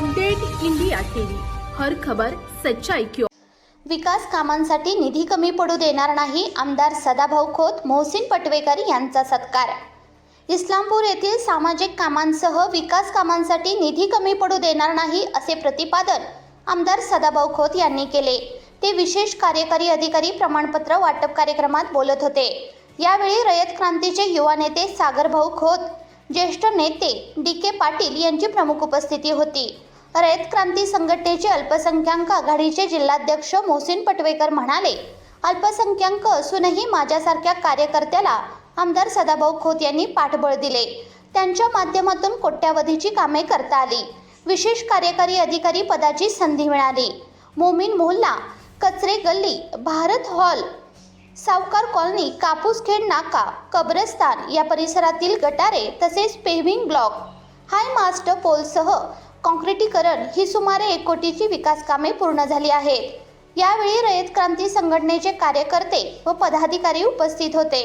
Update India TV. हर खबर सच्चाई क्यों विकास कामांसाठी निधी कमी पडू देणार नाही आमदार सदाभाऊ खोत मोहसिन पटवेकर यांचा सत्कार. इस्लामपूर येथील सामाजिक कामांसह विकास कामांसाठी निधी कमी पडू देणार नाही असे प्रतिपादन आमदार सदाभाऊ खोत यांनी केले. ते विशेष कार्यकारी अधिकारी प्रमाणपत्र वाटप कार्यक्रमात बोलत होते. यावेळी रयत क्रांतीचे युवा नेते सागरभाऊ खोत ज्येष्ठ नेते डी के पाटील यांची प्रमुख उपस्थिती होती. रयत क्रांती संघटनेचे अल्पसंख्याक आघाडीचे जिल्हाध्यक्ष मोहसिन पटवेकर म्हणाले अल्पसंख्याक असूनही माझ्यासारख्या कार्यकर्त्याला आमदार सदाभाऊ खोत यांनी पाठबळ दिले. त्यांच्या माध्यमातून कोट्यावधीची कामे करता आली. विशेष कार्यकारी अधिकारी पदाची संधी मिळाली. मोमीन मोहल्ला कचरे गल्ली भारत हॉल सावकार कॉलनी कापूसखेड नाका कब्रस्तान या परिसरातील गटारे तसेच पेव्हिंग ब्लॉक हाय मास्टर पोलसह काँक्रिटीकरण ही सुमारे एक कोटीची विकास कामे पूर्ण झाली आहेत. यावेळी रयत क्रांती संघटनेचे कार्यकर्ते व पदाधिकारी उपस्थित होते.